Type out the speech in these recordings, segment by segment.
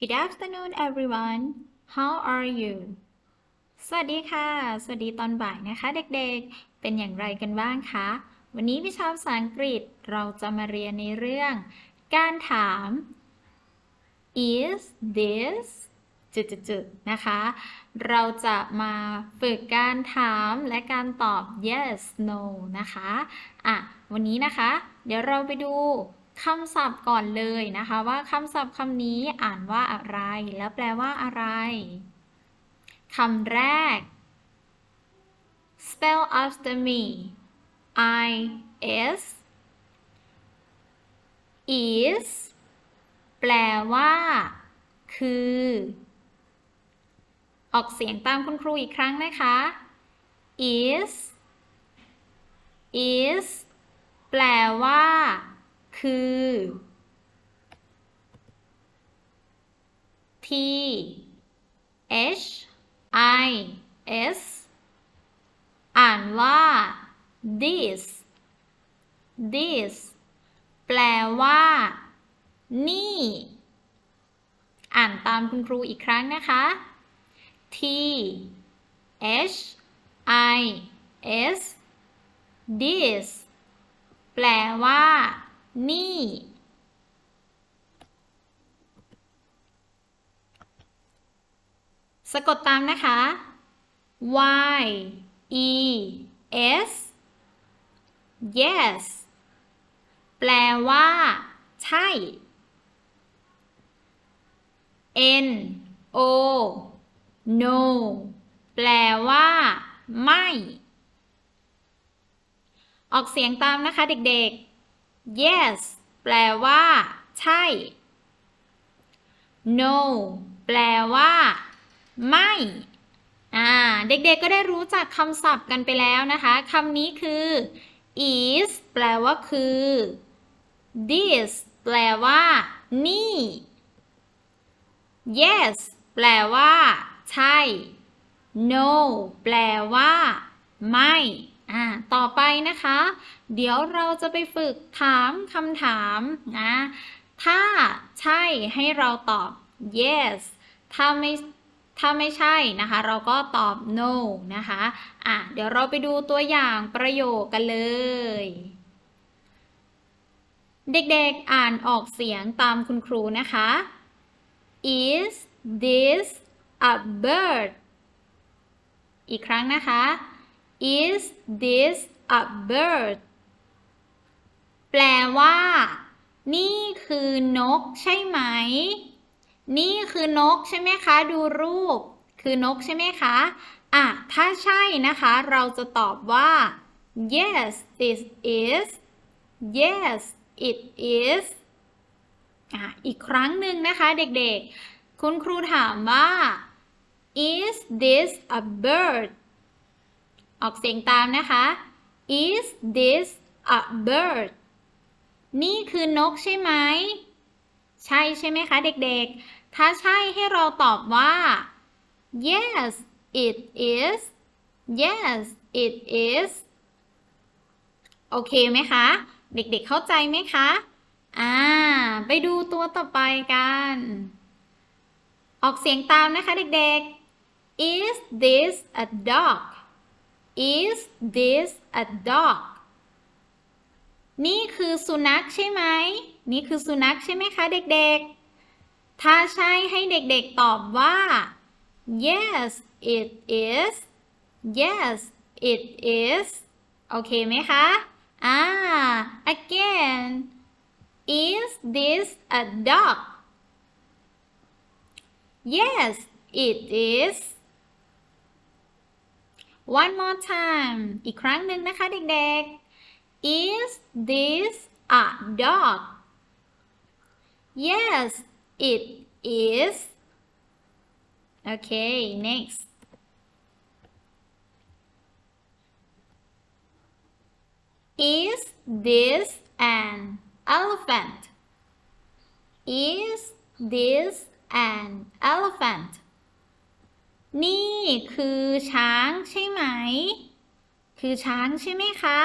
Good afternoon everyone how are you สวัสดีค่ะ สวัสดีตอนบ่ายนะคะเด็กๆ เป็นอย่างไรกันบ้างคะ วันนี้วิชาภาษาอังกฤษเราจะมาเรียนในเรื่อง การถาม is this จุดๆนะคะ เราจะมาฝึกการถามและการตอบ yes no นะคะ อะ วันนี้นะคะ เดี๋ยวเราไปดู คำศัพท์ก่อนเลยนะคะว่าคำศัพท์คำนี้อ่านว่าอะไร แล้วแปลว่าอะไร คำแรก spell after me I S is แปลว่า คือ ออกเสียงตามคุณครูอีกครั้งนะคะ is is แปลว่า คือ T H I S อ่านว่า this this แปลว่า นี่ อ่านตามคุณครูอีกครั้งนะคะ T H I S this แปลว่า นี่ สะกดตามนะคะ Y E S yes แปลว่า ใช่ N O no แปลว่า ไม่ ออกเสียงตามนะคะเด็กๆ yes แปลว่า ใช่ no แปลว่า ไม่ อ่า เด็กๆ ก็ได้รู้จักคำศัพท์กันไปแล้วนะคะ คำนี้คือ is แปลว่าคือ this แปลว่า นี่ yes แปลว่า ใช่ no แปลว่า ไม่ ต่อไปนะคะ เดี๋ยวเราจะไปฝึกถามคำถามนะ ถ้าใช่ให้เราตอบ yes ถ้าไม่ถ้าไม่ใช่นะคะ เราก็ตอบ no นะคะอะเดี๋ยวเราไปดูตัวอย่างประโยคกันเลย เด็กๆอ่านออกเสียงตามคุณครูนะคะ is this a bird อีกครั้งนะคะ is this a bird แปลว่า นี่คือนกใช่ไหม นี่คือนกใช่ไหมคะ ดูรูป คือนกใช่ไหมคะอะถ้าใช่นะคะ เราจะตอบว่า yes it is yes it is อะอีกครั้งหนึ่งนะคะเด็กๆ คุณครูถามว่า is this a bird ออกเสียงตามนะคะ is this a bird นี่คือนกใช่ไหม ใช่ใช่ไหมคะเด็กๆ ถ้าใช่ให้เราตอบว่า yes it is yes it is โอเคไหมคะ เด็กๆเข้าใจไหมคะ อ่า ไปดูตัวต่อไปกัน ออกเสียงตามนะคะเด็กๆ is this a dog is this a dog นี่คือสุนัขใช่ไหม นี่คือสุนัขใช่ไหมคะเด็กๆ ถ้าใช่ให้เด็กๆตอบว่า yes it is yes it is โอเคไหมคะอ่า again is this a dog yes it is one more time อีกครั้งหนึ่งนะคะเด็กๆ is this a dog yes it is okay next is this an elephant is this an elephant นี่คือช้างใช่ไหม คือช้างใช่ไหมคะ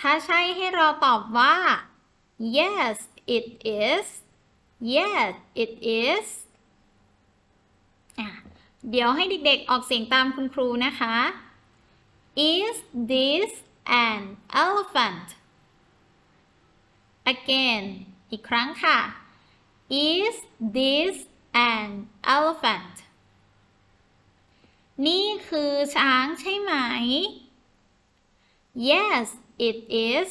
ถ้าใช่ให้เราตอบว่า yes it is yes it is เดี๋ยวให้เด็กๆออกเสียงตามคุณครูนะคะ is this an elephant again อีกครั้งค่ะ is this an elephant นี่คือช้างใช่ไหม yes it is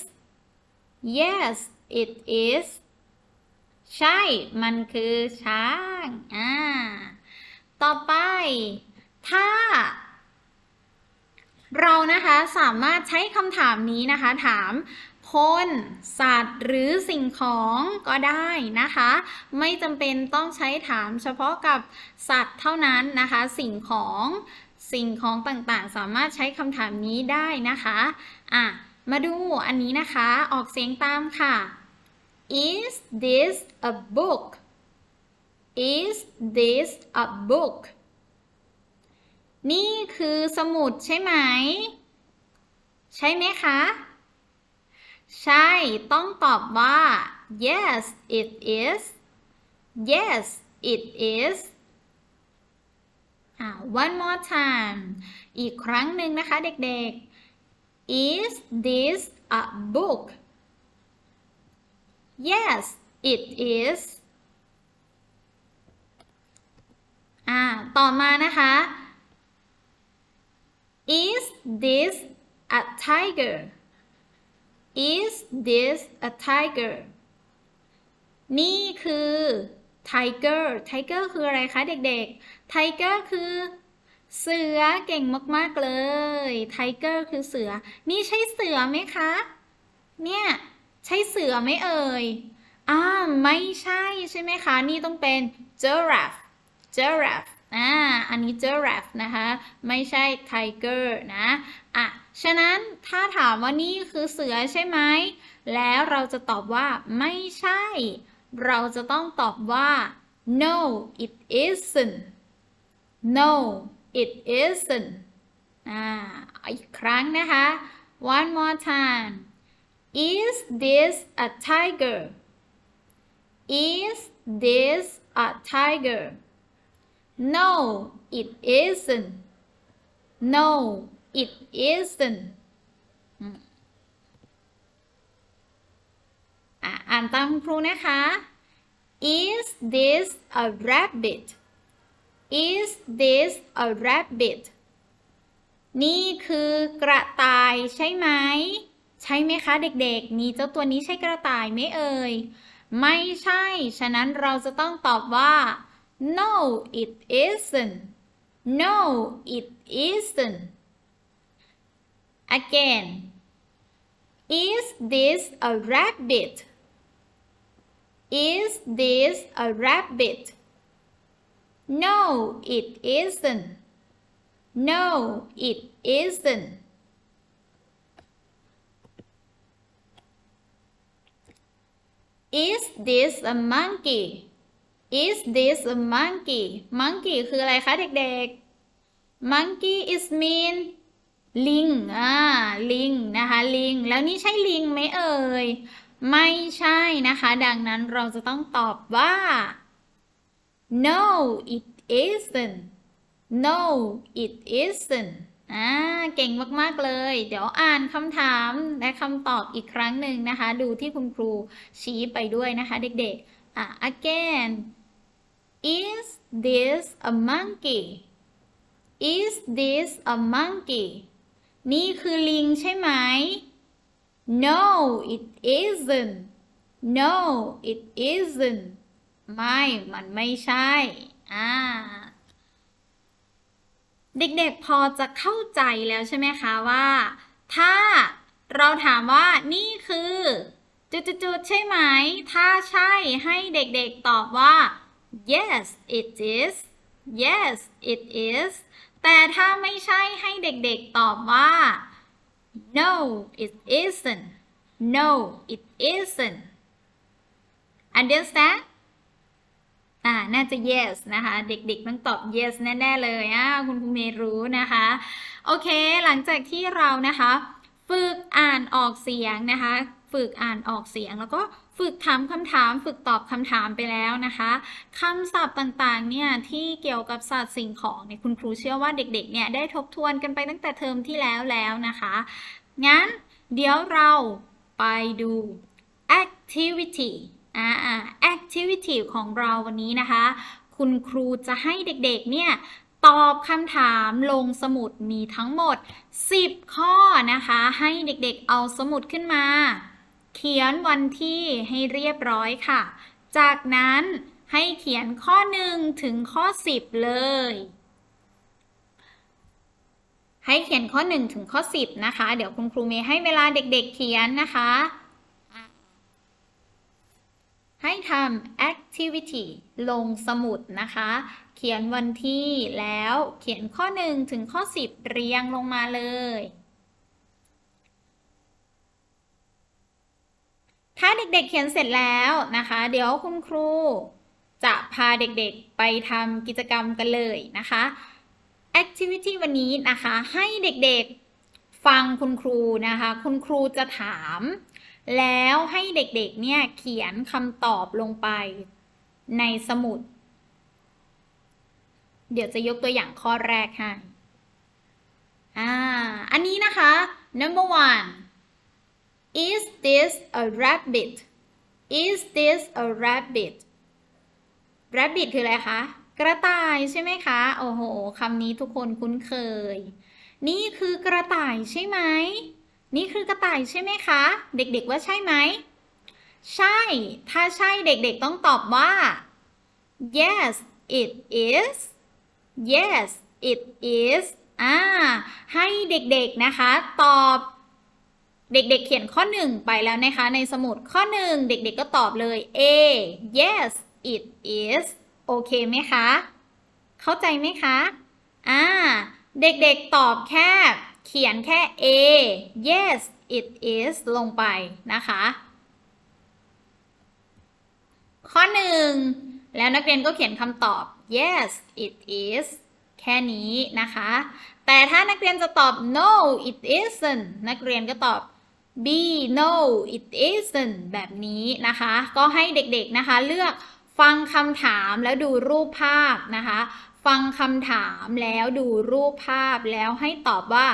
yes it is ใช่ มันคือช้าง อ่า ต่อไป ถ้า เรานะคะสามารถใช้คำถามนี้นะคะ ถาม คน สัตว์หรือสิ่งของก็ได้นะคะ ไม่จำเป็นต้องใช้ถามเฉพาะกับสัตว์เท่านั้นนะคะ สิ่งของสิ่งของต่างๆ สามารถใช้คำถามนี้ได้นะคะอะมาดูอันนี้นะคะ ออกเสียงตามค่ะ Is this a book Is this a book นี่คือสมุดใช่ไหม ใช่ไหมคะ ใช่ ต้องตอบว่า yes it is yes it is อ่า one more time อีกครั้งหนึ่งนะคะเด็กๆ is this a book yes it is อ่า ต่อมานะคะ is this a tiger is this a tiger นี่คือ tiger tiger คืออะไรคะเด็กๆ tiger คือเสือเก่งมาก ๆ เลย tiger คือเสือ นี่ใช่เสือไหมคะ เนี่ย ใช่เสือไหมเอ่ยอ่าไม่ใช่ใช่ไหมคะ นี่ต้องเป็น giraffe giraffe อ่า อันนี้ giraffe นะคะ ไม่ใช่ tiger นะ อะ ฉะนั้นถ้าถามว่านี่คือเสือใช่ไหม แล้วเราจะตอบว่าไม่ใช่ เราจะต้องตอบว่า no it isn't no it isn't อ่าอีกครั้งนะคะ one more time is this a tiger is this a tiger no it isn't no it isn't อ่านตามครูนะคะ is this a rabbit is this a rabbit นี่คือกระต่ายใช่ไหม ใช่ไหมคะเด็กๆ นี่เจ้าตัวนี้ใช่กระต่ายไหมเอ่ย ไม่ใช่ ฉะนั้นเราจะต้องตอบว่า no it isn't no it isn't again is this a rabbit is this a rabbit no it isn't no it isn't Is this a monkey? Is this a monkey? Monkey คืออะไรคะเด็กๆ Monkey is mean ลิง อ่า ลิง นะคะ ลิง แล้วนี่ใช่ลิงไหมเอ่ย ไม่ใช่นะคะ ดังนั้นเราจะต้องตอบว่า no it isn't no it isn't อ่า เก่งมาก ๆ เลย เดี๋ยวอ่านคำถามและคำตอบอีกครั้งหนึ่งนะคะ ดูที่คุณครูชี้ไปด้วยนะคะเด็กๆ อะ again is this a monkey is this a monkey นี่คือลิงใช่ไหม no it isn't no it isn't ไม่ มันไม่ใช่ อ่า เด็กๆพอจะเข้าใจแล้วใช่ไหมคะว่า ถ้าเราถามว่านี่คือ จุดๆใช่ไหม ถ้าใช่ให้เด็กๆตอบว่า yes it is yes it is แต่ถ้าไม่ใช่ให้เด็กๆตอบว่า no it isn't no it isn't understand อ่า น่าจะ yes นะคะ เด็กๆ ต้องตอบ yes แน่ๆ เลยอ่าคุณครูเมย์รู้นะคะ โอเค หลังจากที่เรานะคะ ฝึกอ่านออกเสียงนะคะ ฝึกอ่านออกเสียงแล้วก็ ฝึกถามคำถามฝึกตอบคำถามไปแล้วนะคะคำศัพท์ต่างๆเนี่ยที่เกี่ยวกับสัตว์สิ่งของเนี่ยคุณครูเชื่อว่าเด็กๆเนี่ยได้ทบทวนกันไปตั้งแต่เทอมที่แล้วแล้วนะคะ งั้นเดี๋ยวเราไปดู activity อ่า activity ของเราวันนี้นะคะ คุณครูจะให้เด็กๆเนี่ยตอบคำถามลงสมุดมีทั้งหมด 10 ข้อนะคะ ให้เด็กๆเอาสมุดขึ้นมา เขียนวันที่ให้เรียบร้อยค่ะ จากนั้นให้เขียนข้อ 1 ถึงข้อ 10 เลย ให้เขียนข้อ 1 ถึงข้อ 10 นะคะ เดี๋ยวคุณครูเมย์ให้เวลาเด็กๆเขียนนะคะ ให้ทำ activity ลงสมุดนะคะ เขียนวันที่แล้วเขียนข้อ 1 ถึงข้อ 10 เรียงลงมาเลย ถ้า เด็กๆเขียนเสร็จแล้วนะคะ เดี๋ยวคุณครูจะพาเด็กๆไปทำกิจกรรมกันเลยนะคะ activity วันนี้นะคะให้เด็กๆฟังคุณครูนะคะ คุณครูจะถาม แล้วให้เด็กๆเนี่ยเขียนคำตอบลงไปในสมุด เดี๋ยวจะยกตัวอย่างข้อแรกให้อ่า อันนี้นะคะ number one is this a rabbit is this a rabbit rabbit คืออะไรคะ กระต่ายใช่ไหมคะ โอ้โหคำนี้ทุกคนคุ้นเคย นี่คือกระต่ายใช่ไหม นี่คือกระต่ายใช่ไหมคะ เด็กๆว่าใช่ไหม ใช่ ถ้าใช่เด็กๆต้องตอบว่า yes it is yes it is อ่า ให้เด็กๆนะคะ ตอบ เด็กๆ เขียนข้อหนึ่งไปแล้วนะคะ ในสมุดข้อหนึ่งเด็กๆ ก็ตอบเลย A yes it is โอเคไหมคะ เข้าใจไหมคะ อ่า เด็กๆ ตอบแค่ เขียนแค่ A yes it is ลงไปนะคะ ข้อหนึ่งแล้วนักเรียนก็เขียนคำตอบ yes it is แค่นี้นะคะ แต่ถ้านักเรียนจะตอบ no it isn't นักเรียนก็ตอบ B no it isn't แบบนี้นะคะ ก็ให้เด็กๆนะคะเลือกฟังคำถามแล้วดูรูปภาพนะคะ ฟังคำถามแล้วดูรูปภาพแล้วให้ตอบว่า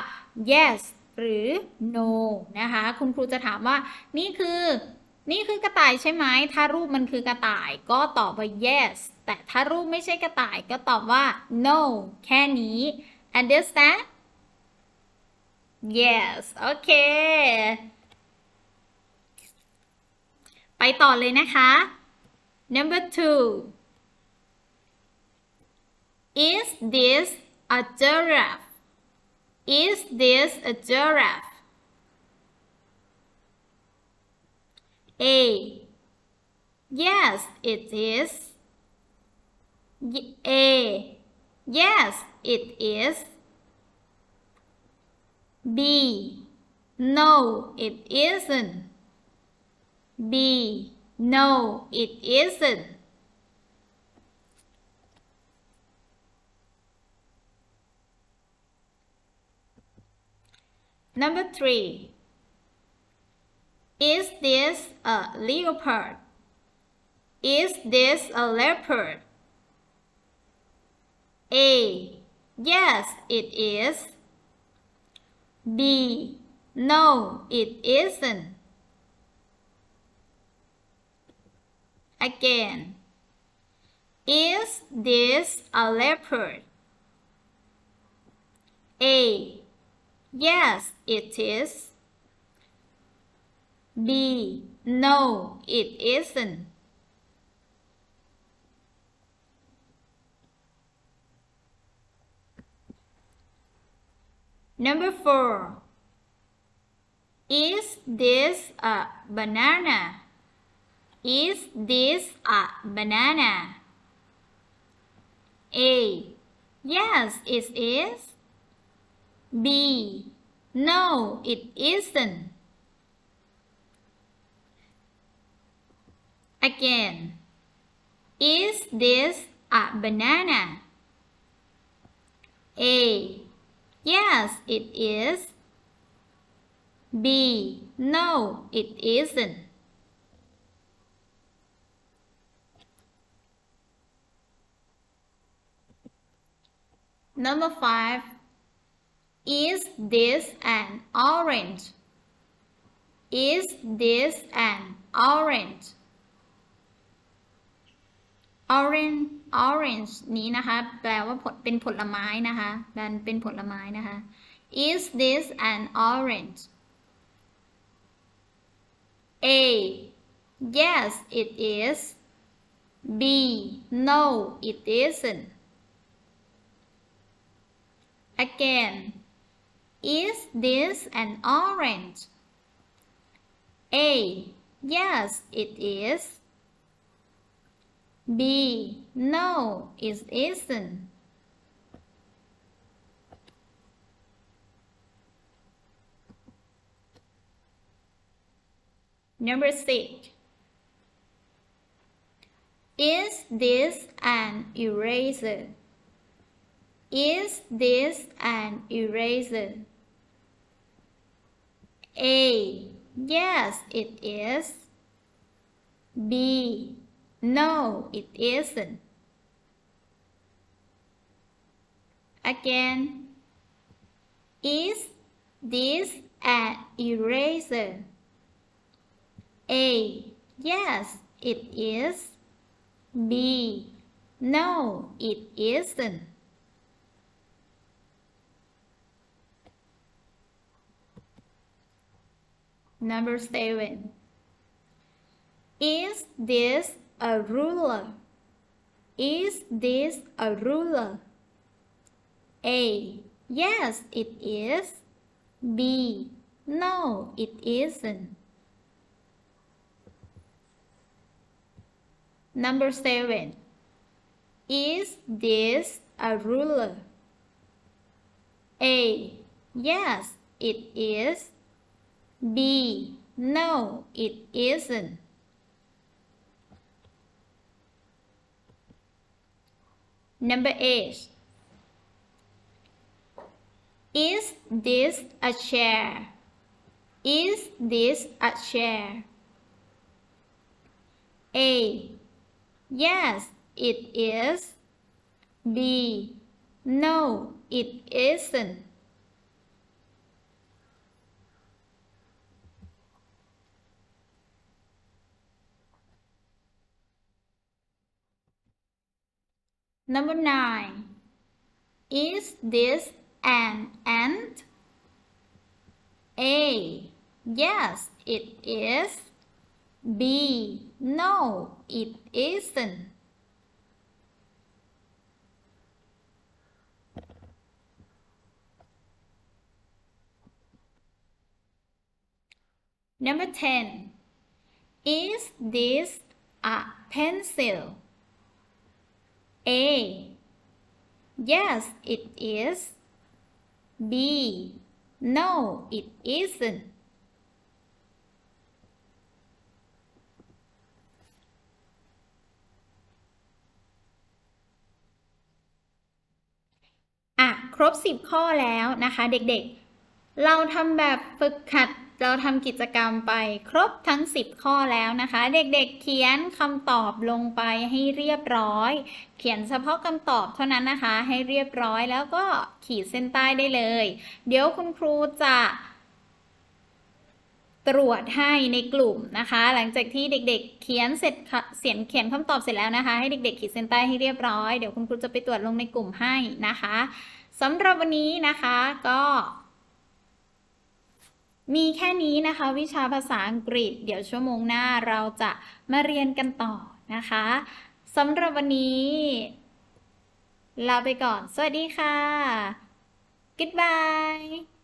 yes หรือ no นะคะ คุณครูจะถามว่านี่คือนี่คือกระต่ายใช่ไหม ถ้ารูปมันคือกระต่ายก็ตอบว่า yes แต่ถ้ารูปไม่ใช่กระต่ายก็ตอบว่า no แค่นี้ understand yes โอเค ไปต่อเลยนะคะ number two is this a giraffe is this a giraffe A yes it is Y- A yes it is B no it isn't B no it isn't Number three Is this a leopard? Is this a leopard? A. Yes, it is. B. No, it isn't. Again. Is this a leopard? A. Yes, it is. B. No, it isn't. Number four. Is this a banana? Is this a banana? A. Yes, it is. B. No, it isn't. Again. Is this a banana? A. Yes, it is. B. no it isn't Number five Is this an orange? Is this an orange? Orange orange นี้นะคะ แปลว่าผลเป็นผลไม้นะคะมันเป็นผลไม้นะคะ Is this an orange? A Yes it is B No it isn't Again Is this an orange? A Yes it is B. No, it isn't. Number six. Is this an eraser? Is this an eraser? A. Yes, it is. B. No, it isn't. Again, is this an eraser? A. Yes, it is. B. No, it isn't. Number seven. Is this a ruler? Is this a ruler? A. Yes, it is. B. No, it isn't. Number seven. Is this a ruler? A. Yes, it is. B. No, it isn't. Number eight. Is this a chair? Is this a chair? A. Yes, it is. B. No, it isn't. Number nine. Is this an ant? A. Yes, it is. B. No, it isn't. Number 10. Is this a pencil? A. Yes, it is. B. No, it isn't. "อะครบ 10 ข้อแล้วนะคะ เด็กๆ เราทำแบบฝึกหัด เราทำกิจกรรมไปครบทั้ง 10 ข้อแล้วนะคะ เด็กๆเขียนคำตอบลงไปให้เรียบร้อย เขียนเฉพาะคำตอบเท่านั้นนะคะ ให้เรียบร้อยแล้วก็ขีดเส้นใต้ได้เลย เดี๋ยวคุณครูจะตรวจให้ในกลุ่มนะคะ หลังจากที่เด็กๆ เขียนเสร็จเสียนเขียนคำตอบเสร็จแล้วนะคะ ให้เด็กๆขีดเส้นใต้ให้เรียบร้อย เดี๋ยวคุณครูจะไปตรวจลงในกลุ่มให้นะคะสำหรับวันนี้นะคะก็ มีแค่นี้นะคะ วิชาภาษาอังกฤษ เดี๋ยวชั่วโมงหน้าเราจะมาเรียนกันต่อนะคะสำหรับวันนี้ลาไปก่อน สวัสดีค่ะ goodbye